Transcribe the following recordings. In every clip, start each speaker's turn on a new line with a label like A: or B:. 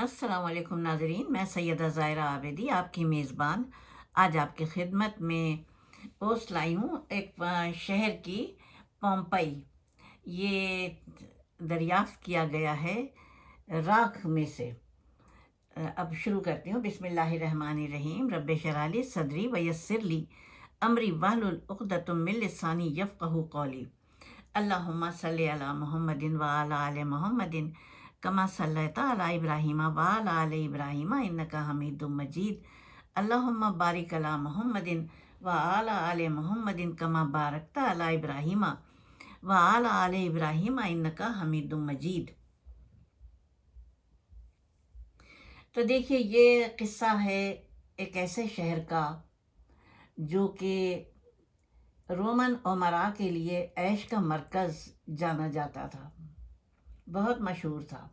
A: السلام علیکم ناظرین، میں سیدہ ظاہرہ عابدی آپ کی میزبان، آج آپ کی خدمت میں پوسٹ لائی ہوں ایک شہر کی پومپئی۔ یہ دریافت کیا گیا ہے راکھ میں سے۔ اب شروع کرتی ہوں۔ بسم اللہ الرحمن الرحیم۔ رب شرالی صدری ویسر لی امری وحل العقدۃ من لسانی یفقہ قولی۔ اللہم صلی علی محمد و علی محمد۔ کما صلی علی ابراہیم و علی ابراہیم انکا حمید مجید. اللہم بارک علی محمد و علی محمد کما بارکتا علی ابراہیم و علی ابراہیم انکا حمید مجید. تو دیکھیے، یہ قصہ ہے ایک ایسے شہر کا جو کہ رومن عمرا کے لیے عیش کا مرکز جانا جاتا تھا، بہت مشہور تھا۔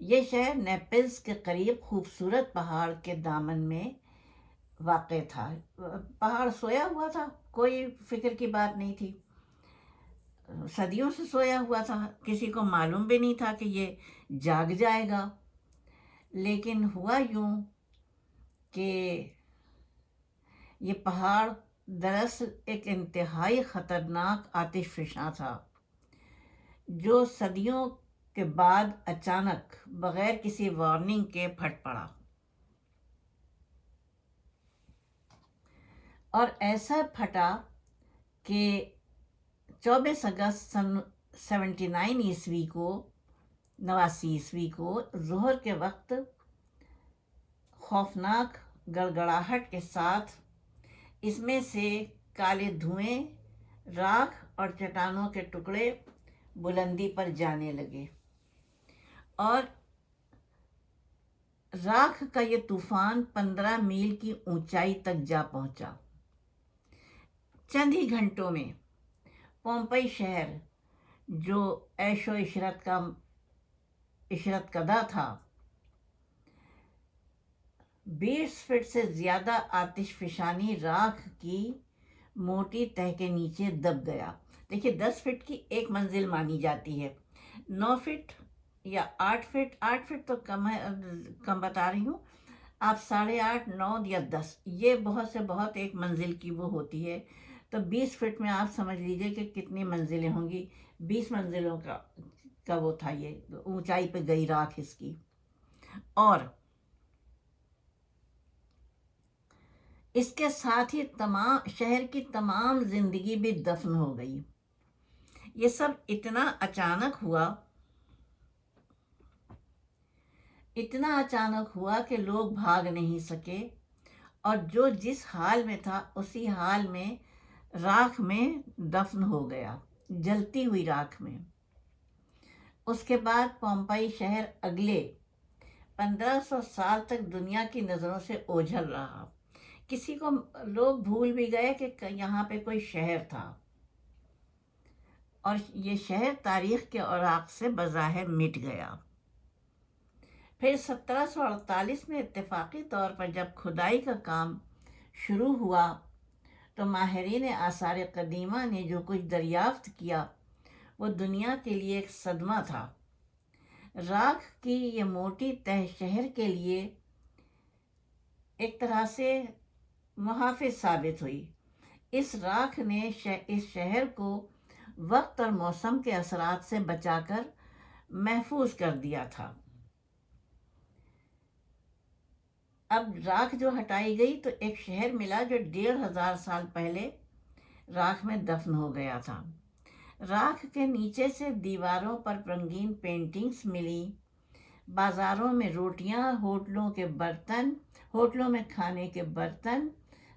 A: یہ شہر نیپلز کے قریب خوبصورت پہاڑ کے دامن میں واقع تھا۔ پہاڑ سویا ہوا تھا، کوئی فکر کی بات نہیں تھی۔ صدیوں سے سویا ہوا تھا، کسی کو معلوم بھی نہیں تھا کہ یہ جاگ جائے گا۔ لیکن ہوا یوں کہ یہ پہاڑ دراصل ایک انتہائی خطرناک آتش فشاں تھا، جو صدیوں کے بعد اچانک بغیر کسی وارننگ کے پھٹ پڑا۔ اور ایسا پھٹا کہ چوبیس اگست سن سیونٹی نائن عیسوی کو، نواسی عیسوی کو ظہر کے وقت خوفناک گڑگڑاہٹ کے ساتھ اس میں سے کالے دھوئیں، راکھ اور چٹانوں کے ٹکڑے بلندی پر جانے لگے۔ اور راکھ کا یہ طوفان پندرہ میل کی اونچائی تک جا پہنچا۔ چند ہی گھنٹوں میں پومپئی شہر، جو عیش و عشرت کا، عشرت کدا تھا، بیس فٹ سے زیادہ آتش فشانی راکھ کی موٹی تہ کے نیچے دب گیا۔ دیکھیے، دس فٹ کی ایک منزل مانی جاتی ہے۔ نو فٹ یا آٹھ فٹ آٹھ فٹ تو کم ہے، کم بتا رہی ہوں۔ آپ ساڑھے آٹھ، نو یا دس، یہ بہت سے بہت ایک منزل کی وہ ہوتی ہے۔ تو بیس فٹ میں آپ سمجھ لیجیے کہ کتنی منزلیں ہوں گی۔ بیس منزلوں کا کا وہ تھا یہ، اونچائی پہ گئی راکھ اس کی۔ اور اس کے ساتھ ہی تمام، شہر کی تمام زندگی بھی دفن ہو گئی۔ یہ سب اتنا اچانک ہوا۔ اتنا اچانک ہوا کہ لوگ بھاگ نہیں سکے اور جو جس حال میں تھا اسی حال میں راکھ میں دفن ہو گیا، جلتی ہوئی راکھ میں۔ اس کے بعد پومپئی شہر اگلے پندرہ سو سال تک دنیا کی نظروں سے اوجھل رہا۔ کسی کو لوگ بھول بھی گئے کہ یہاں پہ کوئی شہر تھا۔ اور یہ شہر تاریخ کے اوراق سے بظاہر مٹ گیا۔ پھر سترہ سو اڑتالیس میں اتفاقی طور پر جب کھدائی کا کام شروع ہوا، تو ماہرین آثار قدیمہ نے جو کچھ دریافت کیا، وہ دنیا کے لیے ایک صدمہ تھا۔ راکھ کی یہ موٹی تہ شہر کے لیے ایک طرح سے محافظ ثابت ہوئی۔ اس راکھ نے اس شہر کو وقت اور موسم کے اثرات سے بچا کر محفوظ کر دیا تھا۔ اب راکھ جو ہٹائی گئی تو ایک شہر ملا جو ڈیڑھ ہزار سال پہلے راکھ میں دفن ہو گیا تھا۔ راکھ کے نیچے سے دیواروں پر رنگین پینٹنگز ملی۔ بازاروں میں روٹیاں، ہوٹلوں کے برتن، ہوٹلوں میں کھانے کے برتن،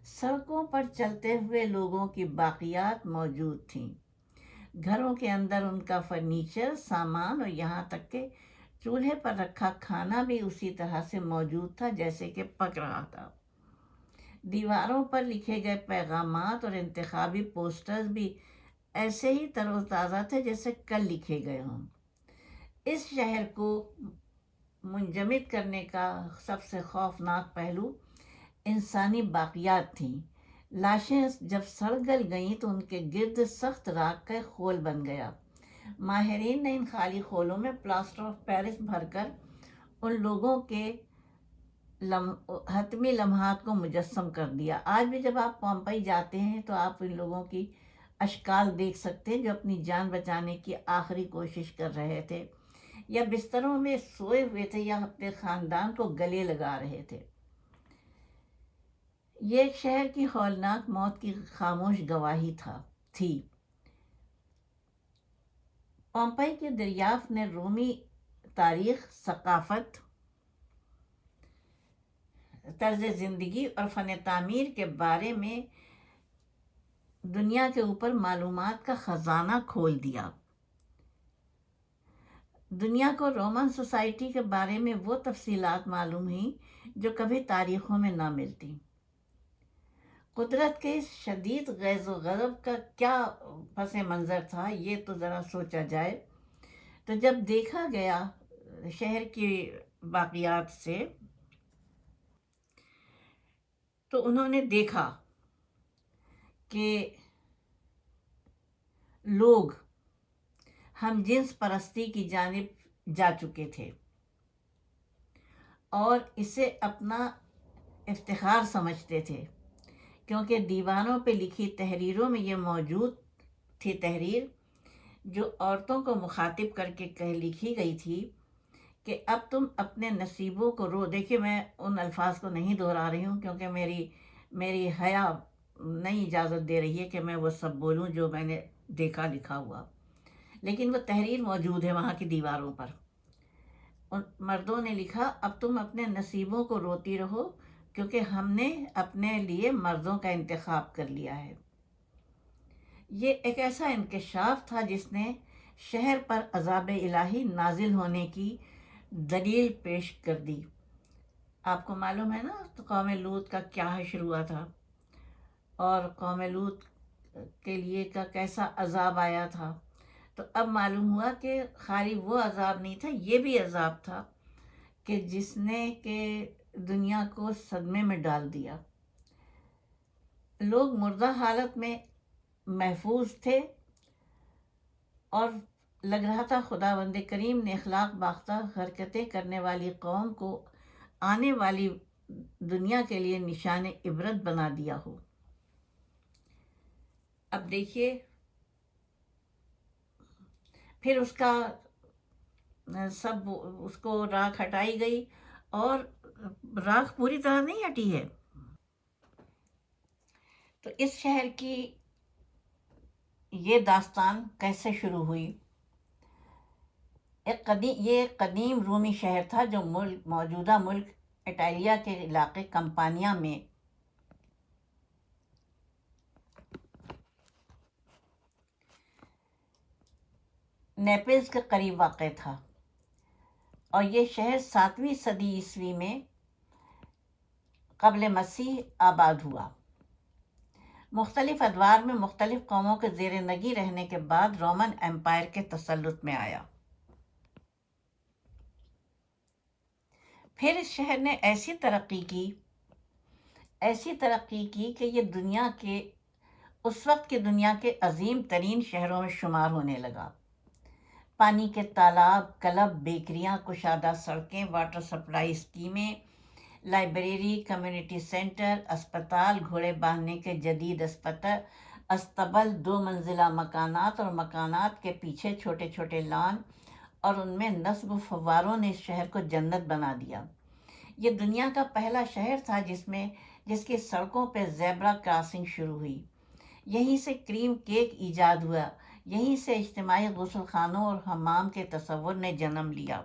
A: سڑکوں پر چلتے ہوئے لوگوں کی باقیات موجود تھیں۔ گھروں کے اندر ان کا فرنیچر، سامان اور یہاں تک کہ چولہے پر رکھا کھانا بھی اسی طرح سے موجود تھا جیسے کہ پک رہا تھا۔ دیواروں پر لکھے گئے پیغامات اور انتخابی پوسٹرز بھی ایسے ہی تر و تازہ تھے جیسے کل لکھے گئے ہوں۔ اس شہر کو منجمد کرنے کا سب سے خوفناک پہلو انسانی باقیات تھیں۔ لاشیں جب سڑ گل گئیں تو ان کے گرد سخت راک کا خول بن گیا۔ ماہرین نے ان خالی خولوں میں پلاسٹر آف پیرس بھر کر ان لوگوں کے حتمی لمحات کو مجسم کر دیا۔ آج بھی جب آپ پومپئی جاتے ہیں تو آپ ان لوگوں کی اشکال دیکھ سکتے ہیں جو اپنی جان بچانے کی آخری کوشش کر رہے تھے، یا بستروں میں سوئے ہوئے تھے، یا اپنے خاندان کو گلے لگا رہے تھے۔ یہ ایک شہر کی ہولناک موت کی خاموش گواہی تھا، تھی۔ پومپئی کے دریافت نے رومی تاریخ، ثقافت، طرز زندگی اور فن تعمیر کے بارے میں دنیا کے اوپر معلومات کا خزانہ کھول دیا۔ دنیا کو رومن سوسائٹی کے بارے میں وہ تفصیلات معلوم ہیں جو کبھی تاریخوں میں نہ ملتی قدرت کے اس شدید غیظ و غضب کا کیا پس منظر تھا یہ تو ذرا سوچا جائے۔ تو جب دیکھا گیا شہر کی باقیات سے، تو انہوں نے دیکھا کہ لوگ ہم جنس پرستی کی جانب جا چکے تھے اور اسے اپنا افتخار سمجھتے تھے۔ کیونکہ دیوانوں پہ لکھی تحریروں میں یہ موجود تھی تحریر جو عورتوں کو مخاطب کر کے کہہ لکھی گئی تھی کہ اب تم اپنے نصیبوں کو رو۔ دیکھیے، میں ان الفاظ کو نہیں دہرا رہی ہوں کیونکہ میری میری حیا نہیں اجازت دے رہی ہے کہ میں وہ سب بولوں جو میں نے دیکھا، لکھا ہوا۔ لیکن وہ تحریر موجود ہے وہاں کی دیواروں پر۔ ان مردوں نے لکھا، اب تم اپنے نصیبوں کو روتی رہو کیونکہ ہم نے اپنے لیے مردوں کا انتخاب کر لیا ہے۔ یہ ایک ایسا انکشاف تھا جس نے شہر پر عذاب الہی نازل ہونے کی دلیل پیش کر دی۔ آپ کو معلوم ہے نا تو قوم لوت کا کیا حشر ہوا تھا اور قوم لوت کے لیے کا کیسا عذاب آیا تھا۔ تو اب معلوم ہوا کہ خالی وہ عذاب نہیں تھا، یہ بھی عذاب تھا کہ جس نے کہ دنیا کو صدمے میں ڈال دیا۔ لوگ مردہ حالت میں محفوظ تھے اور لگ رہا تھا خدا بند کریم نے اخلاق باختہ حرکتیں کرنے والی قوم کو آنے والی دنیا کے لیے نشان عبرت بنا دیا ہو۔ اب دیکھیے، پھر اس کا سب اس کو راکھ ہٹائی گئی اور راکھ پوری طرح نہیں ہٹی ہے۔ تو اس شہر کی یہ داستان کیسے شروع ہوئی؟ ایک قدیم یہ قدیم رومی شہر تھا جو ملک، موجودہ ملک اٹالیا کے علاقے کمپانیا میں۔ نیپلز کے قریب واقع تھا۔ اور یہ شہر ساتویں صدی عیسوی میں قبل مسیح آباد ہوا۔ مختلف ادوار میں مختلف قوموں کے زیر نگی رہنے کے بعد رومن امپائر کے تسلط میں آیا۔ پھر اس شہر نے ایسی ترقی کی، ایسی ترقی کی کہ یہ دنیا کے، اس وقت کے دنیا کے عظیم ترین شہروں میں شمار ہونے لگا۔ پانی کے تالاب، کلب، بیکریاں، کشادہ سڑکیں، واٹر سپلائی اسکیمیں لائبریری، کمیونٹی سینٹر، اسپتال، گھوڑے باندھنے کے جدید اسپتال، استبل، دو منزلہ مکانات اور مکانات کے پیچھے چھوٹے چھوٹے لان اور ان میں نصب و فواروں نے اس شہر کو جنت بنا دیا۔ یہ دنیا کا پہلا شہر تھا جس میں، جس کی سڑکوں پہ زیبرا کراسنگ شروع ہوئی۔ یہیں سے کریم کیک ایجاد ہوا، یہیں سے اجتماعی غسل خانوں اور حمام کے تصور نے جنم لیا۔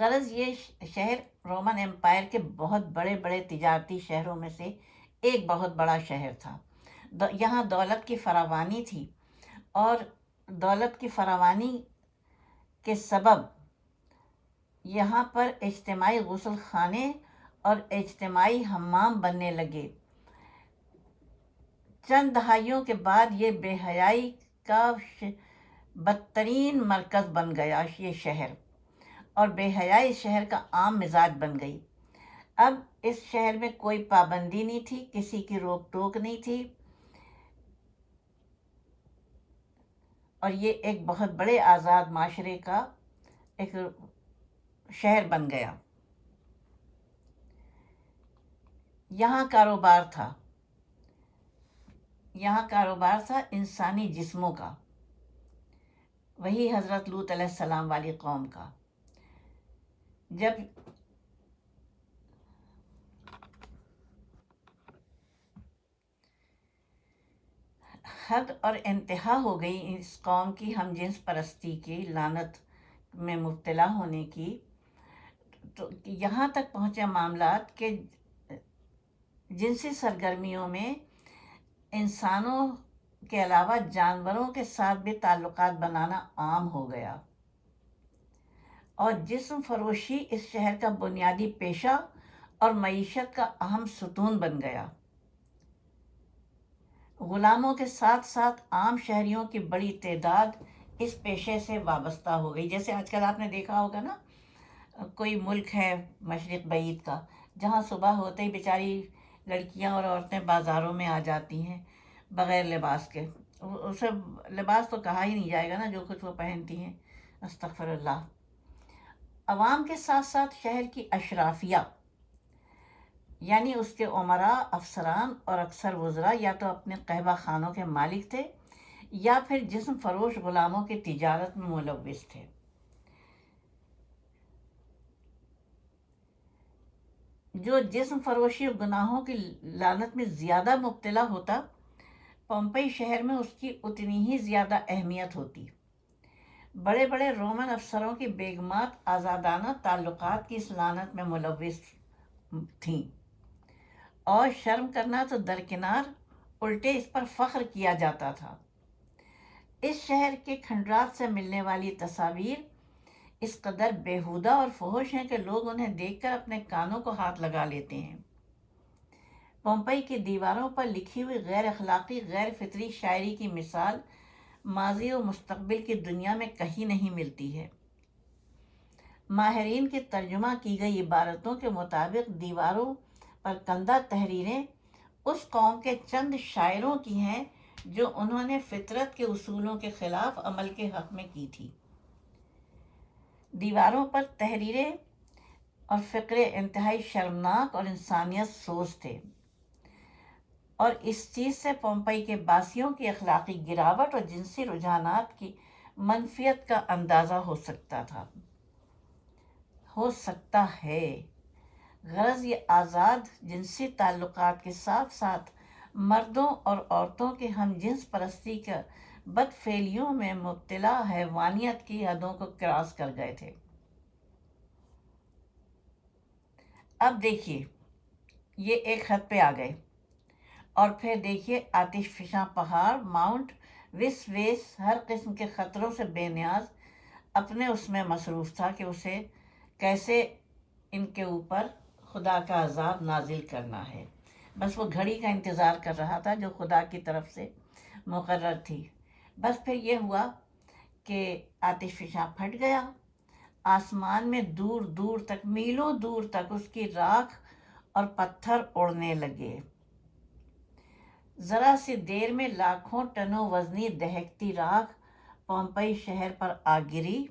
A: غرض یہ شہر رومن امپائر کے بہت بڑے بڑے تجارتی شہروں میں سے ایک بہت بڑا شہر تھا۔ یہاں دولت کی فراوانی تھی اور دولت کی فراوانی کے سبب یہاں پر اجتماعی غسل خانے اور اجتماعی حمام بننے لگے۔ چند دہائیوں کے بعد یہ بے حیائی کا بدترین مرکز بن گیا یہ شہر۔ اور بے حیائی شہر کا عام مزاج بن گئی۔ اب اس شہر میں کوئی پابندی نہیں تھی، کسی کی روک ٹوک نہیں تھی۔ اور یہ ایک بہت بڑے آزاد معاشرے کا ایک شہر بن گیا۔ یہاں کاروبار تھا۔ یہاں کاروبار تھا انسانی جسموں کا۔ وہی حضرت لوت علیہ السلام والی قوم کا۔ جب حد اور انتہا ہو گئی اس قوم کی، ہم جنس پرستی کی لانت میں مبتلا ہونے کی، تو یہاں تک پہنچے معاملات کہ جنسی سرگرمیوں میں انسانوں کے علاوہ جانوروں کے ساتھ بھی تعلقات بنانا عام ہو گیا۔ اور جسم فروشی اس شہر کا بنیادی پیشہ اور معیشت کا اہم ستون بن گیا۔ غلاموں کے ساتھ ساتھ عام شہریوں کی بڑی تعداد اس پیشے سے وابستہ ہو گئی۔ جیسے آج کل آپ نے دیکھا ہوگا نا، کوئی ملک ہے مشرق بعید کا، جہاں صبح ہوتے ہی بیچاری لڑکیاں اور عورتیں بازاروں میں آ جاتی ہیں بغیر لباس کے۔ اسے لباس تو کہا ہی نہیں جائے گا نا جو کچھ وہ پہنتی ہیں۔ استغفر اللہ۔ عوام کے ساتھ ساتھ شہر کی اشرافیہ یعنی اس کے عمرہ، افسران اور اکثر وزراء یا تو اپنے قہبہ خانوں کے مالک تھے یا پھر جسم فروش غلاموں کی تجارت میں ملوث تھے۔ جو جسم فروشی اور گناہوں کی لانت میں زیادہ مبتلا ہوتا، پمپئی شہر میں اس کی اتنی ہی زیادہ اہمیت ہوتی۔ بڑے بڑے رومن افسروں کی بیگمات آزادانہ تعلقات کی اس لانت میں ملوث تھیں۔ اور شرم کرنا تو درکنار الٹے اس پر فخر کیا جاتا تھا۔ اس شہر کے کھنڈرات سے ملنے والی تصاویر اس قدر بےحودہ اور فحوش ہیں کہ لوگ انہیں دیکھ کر اپنے کانوں کو ہاتھ لگا لیتے ہیں۔ پومپئی کی دیواروں پر لکھی ہوئی غیر اخلاقی، غیر فطری شاعری کی مثال ماضی و مستقبل کی دنیا میں کہیں نہیں ملتی ہے۔ ماہرین کی ترجمہ کی گئی عبارتوں کے مطابق دیواروں پر کندہ تحریریں اس قوم کے چند شاعروں کی ہیں جو انہوں نے فطرت کے اصولوں کے خلاف عمل کے حق میں کی تھی۔ دیواروں پر تحریریں اور فقرے انتہائی شرمناک اور انسانیت سوز تھے۔ اور اس چیز سے پومپئی کے باسیوں کی اخلاقی گراوٹ اور جنسی رجحانات کی منفیت کا اندازہ ہو سکتا تھا۔ ہو سکتا ہے۔ غرض یہ آزاد جنسی تعلقات کے ساتھ ساتھ مردوں اور عورتوں کے ہم جنس پرستی کا بد فیلیوں میں مبتلا حیوانیت کی حدوں کو کراس کر گئے تھے۔ اب دیکھیے، یہ ایک حد پہ آ گئے۔ اور پھر دیکھیے آتش، فشاں، پہاڑ، ماؤنٹ وس ویس ہر قسم کے خطروں سے بے نیاز اپنے اس میں مصروف تھا کہ اسے کیسے ان کے اوپر خدا کا عذاب نازل کرنا ہے۔ بس وہ گھڑی کا انتظار کر رہا تھا جو خدا کی طرف سے مقرر تھی۔ بس پھر یہ ہوا کہ آتش، فشاں پھٹ گیا۔ آسمان میں دور دور تک، میلوں دور تک اس کی راکھ اور پتھر اڑنے لگے۔ ذرا سی دیر میں لاکھوں ٹنوں وزنی دہکتی راکھ پومپئی شہر پر آ گری